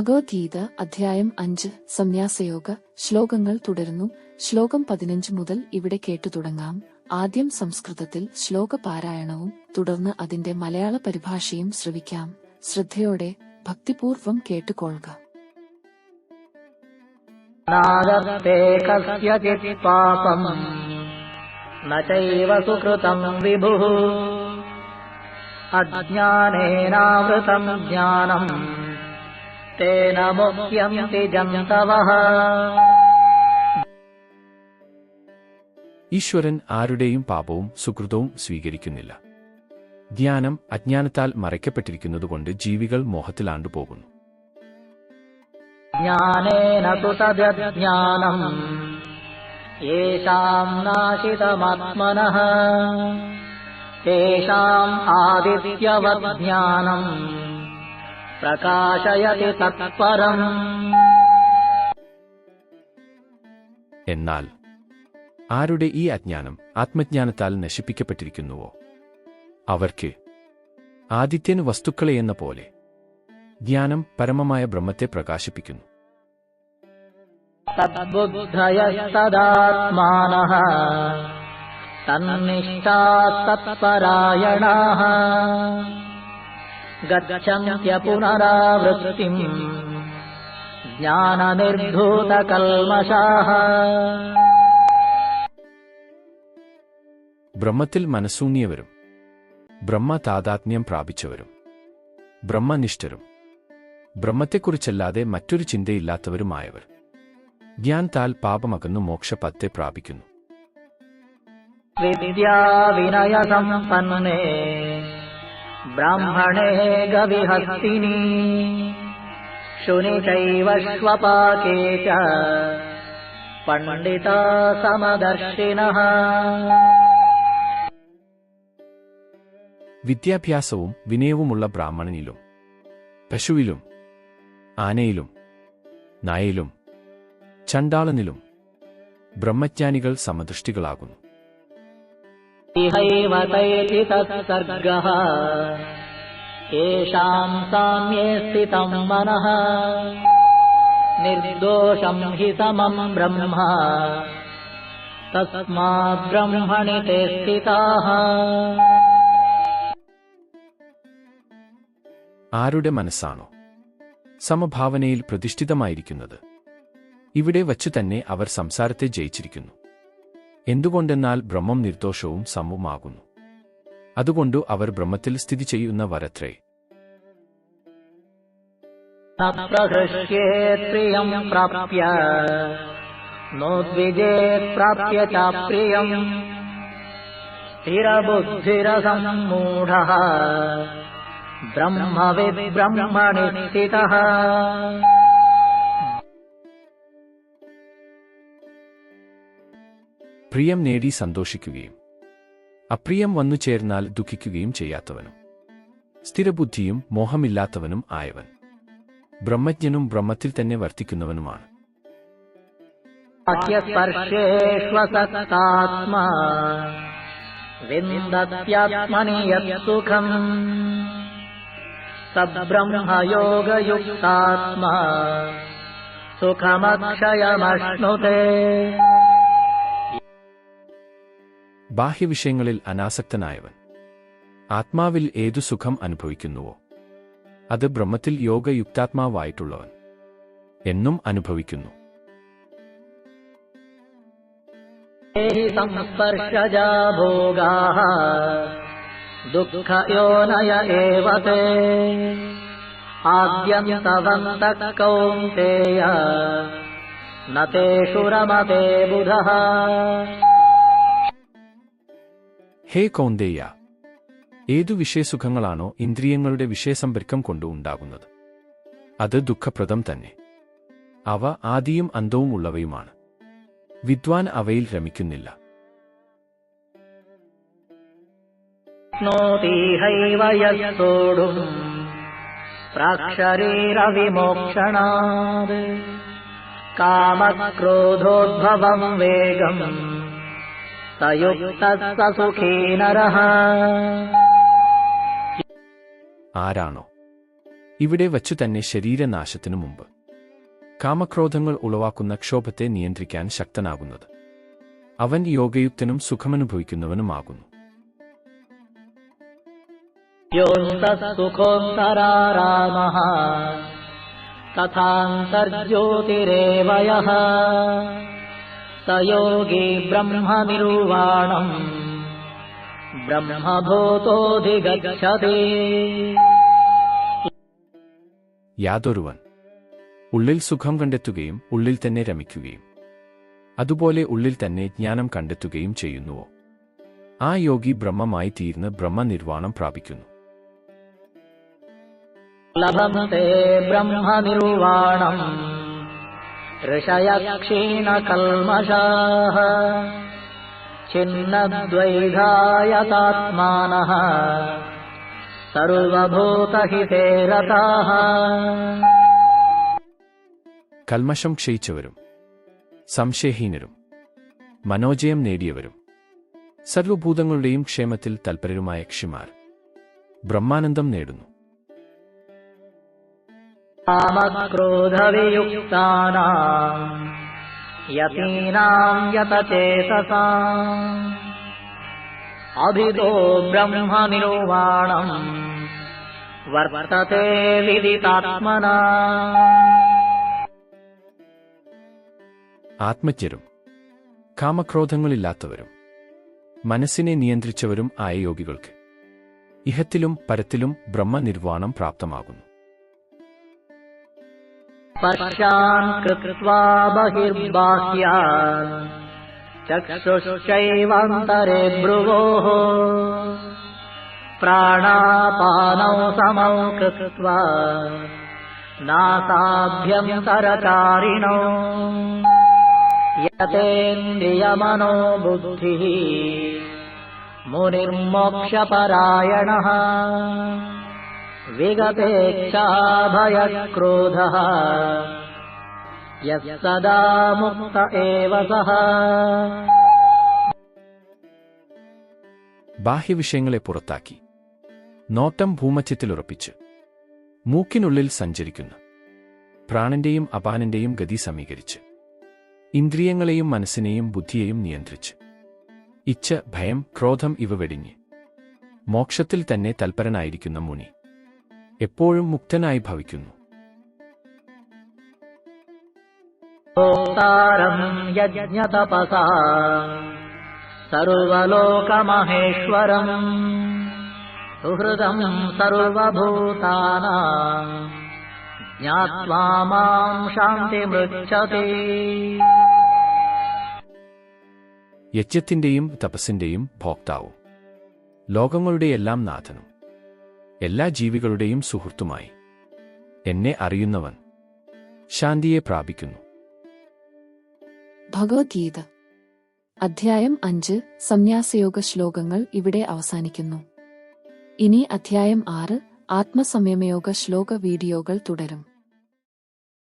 ഭഗവത്ഗീത അധ്യായം അഞ്ച് സന്യാസയോഗ ശ്ലോകങ്ങൾ തുടരുന്നു. ശ്ലോകം പതിനഞ്ച് മുതൽ ഇവിടെ കേട്ടു തുടങ്ങാം. ആദ്യം സംസ്കൃതത്തിൽ ശ്ലോക പാരായണവും തുടർന്ന് അതിന്റെ മലയാള പരിഭാഷയും ശ്രവിക്കാം. ശ്രദ്ധയോടെ ഭക്തിപൂർവം കേട്ടുകൊള്ളുക. വിഭു. അജ്ഞാനേനാവൃതം ജ്ഞാനം. तेन मुह्यन्ति जन्तवः ഈശ്വരൻ ആരുടെയും പാപവും സുഹൃതവും സ്വീകരിക്കുന്നില്ല ജ്ഞാനം അജ്ഞാനത്താൽ മറയ്ക്കപ്പെട്ടിരിക്കുന്നതുകൊണ്ട് ജീവികൾ മോഹത്തിലാണ്ടുപോകുന്നു ज्ञानेन तु तदज्ञानम् येषाम् नाशितमात्मनः तेषाम् आदित्यवज्ञानम् പ്രകാശയതി തത്പരം. എന്നാൽ ആരുടെ ഈ അജ്ഞാനം ആത്മജ്ഞാനത്താൽ നശിപ്പിക്കപ്പെട്ടിരിക്കുന്നുവോ? അവർക്ക് ആദിത്യന് വസ്തുക്കളെയെന്ന പോലെ ജ്ഞാനം പരമമായ ബ്രഹ്മത്തെ പ്രകാശിപ്പിക്കുന്നു. തന്നിഷ്ഠാ സത്പരായണ गच्छन्त्य पुनरावृत्तिम् ज्ञाननिर्धूतकल्मषाः ബ്രഹ്മത്തിൽ മനസ്സൂന്നിയവരും ബ്രഹ്മ താതാത്മ്യം പ്രാപിച്ചവരും ബ്രഹ്മനിഷ്ഠരും ബ്രഹ്മത്തെക്കുറിച്ചല്ലാതെ മറ്റൊരു ചിന്തയില്ലാത്തവരുമായവർ ജ്ഞാൻതാൽ പാപമകന്നു മോക്ഷപത്തെ പ്രാപിക്കുന്നു विद्याविनयसम्पन्ने ब्राह्मणे गविहस्तिनी शुनि चैव श्वपाके च पण्डिता समदर्शिनः വിദ്യാഭ്യാസവും വിനയവുമുള്ള ബ്രാഹ്മണനിലും പശുവിലും ആനയിലും നായയിലും ചണ്ടാളനിലും ബ്രഹ്മജ്ഞാനികൾ സമദൃഷ്ടികളാകുന്നു इहैव तैति तत्सर्गः येषाम् साम्ये स्थितम् मनः निर्दोषम् हि समम् ब्रह्म तस्माद्ब्रह्मणि ते स्थिताः ആരുടെ മനസ്സാണോ സമഭാവനയിൽ പ്രതിഷ്ഠിതമായിരിക്കുന്നത് ഇവിടെ വച്ചു തന്നെ അവർ സംസാരത്തെ ജയിച്ചിരിക്കുന്നു എന്തുകൊണ്ടെന്നാൽ ബ്രഹ്മം നിർദ്ദോഷവും സമവുമാകുന്നു അതുകൊണ്ടു അവർ ബ്രഹ്മത്തിൽ സ്ഥിതി ചെയ്യുന്ന വരത്രേ. പ്രാപ്യ. നോദ്വിജേ ബ്രഹ്മവിബ്രഹ്മണി സ്ഥിത പ്രിയം നേടി സന്തോഷിക്കുകയും അപ്രിയം വന്നു ചേർന്നാൽ ദുഃഖിക്കുകയും ചെയ്യാത്തവനും സ്ഥിരബുദ്ധിയും മോഹമില്ലാത്തവനും ആയവൻ ബ്രഹ്മജ്ഞനും ബ്രഹ്മത്തിൽ തന്നെ വർത്തിക്കുന്നവനുമാണ്. സുഖമക്ഷയമഷ്ണുതേ ബാഹ്യവിഷയങ്ങളിൽ അനാസക്തനായവൻ. ആത്മാവിൽ ഏതു സുഖം അനുഭവിക്കുന്നുവോ? അത് ബ്രഹ്മത്തിൽ യോഗയുക്താത്മാവായിട്ടുള്ളവൻ. എന്നും അനുഭവിക്കുന്നു. ദുഃഖയോനയ ആദ്യം തവന്തഃ കൗന്തേയ. നതേഷു ബുധഃ. ഹേ കൗന്ദേയ ഏതു വിഷയസുഖങ്ങളാണോ ഇന്ദ്രിയങ്ങളുടെ വിഷയസമ്പർക്കം കൊണ്ട് ഉണ്ടാകുന്നത്? അത് ദുഃഖപ്രദം തന്നെ. അവ ആദിയും അന്തവും ഉള്ളവയുമാണ്. വിദ്വാൻ അവയിൽ രമിക്കുന്നില്ല. ോടും കാമക്രോധോദ്ഭവം വേഗം ആരാണോ? ഇവിടെ വച്ചു തന്നെ ശരീരനാശത്തിനു മുമ്പ്. കാമക്രോധങ്ങൾ ഉളവാക്കുന്ന ക്ഷോഭത്തെ നിയന്ത്രിക്കാൻ ശക്തനാകുന്നത്. അവൻ യോഗയുക്തനും സുഖമനുഭവിക്കുന്നവനുമാകുന്നു. തഥാന്തർജ്യോതിരേവയ തയോഗി ബ്രഹ്മനിർവാണം. ബ്രഹ്മഭൂതോധിഗച്ഛതി. യാതൊരുവൻ ഉള്ളിൽ സുഖം കണ്ടെത്തുകയും ഉള്ളിൽ തന്നെ രമിക്കുകയും അതുപോലെ ഉള്ളിൽ തന്നെ ജ്ഞാനം കണ്ടെത്തുകയും ചെയ്യുന്നുവോ? ആ യോഗി ബ്രഹ്മമായി തീർന്ന് ബ്രഹ്മനിർവാണം പ്രാപിക്കുന്നു. ലഭത്തെ ബ്രഹ്മനിർവാണം. ऋषयः क्षीणकल्मषाः छिन्नद्वैधायतात्मानः सर्वभूतहिते रताः കൽമഷം ക്ഷയിച്ചവരും സംശയഹീനരും മനോജയം നേടിയവരും സർവഭൂതങ്ങളുടെയും ക്ഷേമത്തിൽ തൽപരരുമായ ക്ഷിമാർ ബ്രഹ്മാനന്ദം നേടുന്നു कामक्रोधवियुक्तानाम् यतीनाम् यतचेतसाम् अभितो ब्रह्मनिर्वाणम् वर्तते विदितात्मना ആത്മജ്ഞരും കാമക്രോധങ്ങളില്ലാത്തവരും മനസ്സിനെ നിയന്ത്രിച്ചവരും ആയ യോഗികൾക്ക് ഇഹത്തിലും പരത്തിലും ബ്രഹ്മനിർവാണം പ്രാപ്തമാകുന്നു स्पर्शान् कृत्वा बहिर्बाह्यान् चक्षुश्चैवान्तरे भ्रुवोः। प्राणापानौ समौ कृत्वा नासाभ्यन्तरचारिणौ यतेन्द्रियमनो बुद्धिः मुनिर्मोक्षपरायणः विगतेच्छाभयक्रोधः यः सदा मुक्त एव सः ബാഹ്യവിഷയങ്ങളെ പുറത്താക്കി നോട്ടം ഭൂമധ്യത്തിലുറപ്പിച്ച് മൂക്കിനുള്ളിൽ സഞ്ചരിക്കുന്ന പ്രാണന്റെയും അപാനന്റെയും ഗതി സമീകരിച്ച് ഇന്ദ്രിയങ്ങളെയും മനസ്സിനെയും ബുദ്ധിയെയും നിയന്ത്രിച്ച് ഇച്ഛ ഭയം ക്രോധം ഇവ വെടിഞ്ഞ് മോക്ഷത്തിൽ തന്നെ തൽപരനായിരിക്കുന്ന മുനി എപ്പോഴും മുക്തനായി ഭവിക്കുന്നു. യജ്ഞതപസാ. സർവലോകമഹേശ്വരം. സുഹൃദം സർവഭൂതാനാം. ജ്ഞാത്വാ മാം ശാന്തിമൃച്ഛതി യജ്ഞത്തിന്റെയും തപസ്സിന്റെയും ഭോക്താവും. ലോകങ്ങളുടെയെല്ലാം നാഥനും. എല്ലാ ജീവികളുടെയും സുഹൃത്തുമായി. എന്നെ അറിയുന്നവൻ ശാന്തിയെ പ്രാപിക്കുന്നു. ഭഗവത്ഗീത അധ്യായം അഞ്ച് സന്യാസയോഗ ശ്ലോകങ്ങൾ ഇവിടെ അവസാനിക്കുന്നു. ഇനി അധ്യായം ആറ് ആത്മസംയമയോഗ ശ്ലോക വീഡിയോകൾ തുടരും.